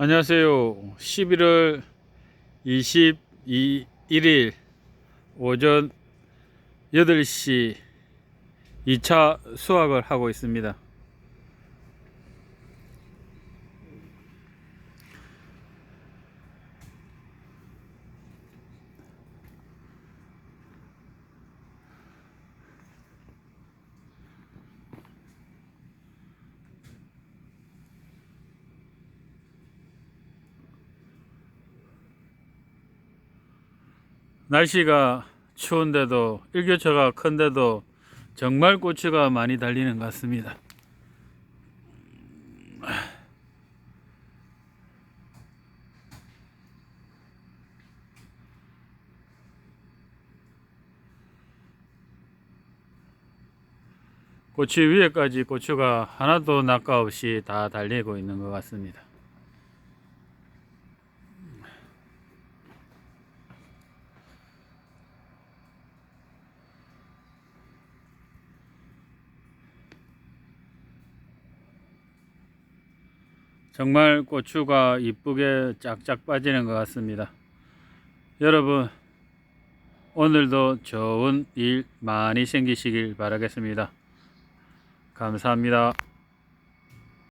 안녕하세요. 11월 22일 오전 8시 2차 수확을 하고 있습니다. 날씨가 추운데도 일교차가 큰데도 정말 고추가 많이 달리는 것 같습니다. 고추 위에까지 고추가 하나도 낙가 없이 다 달리고 있는 것 같습니다. 정말 고추가 이쁘게 짝짝 빠지는 것 같습니다. 여러분, 오늘도 좋은 일 많이 생기시길 바라겠습니다. 감사합니다.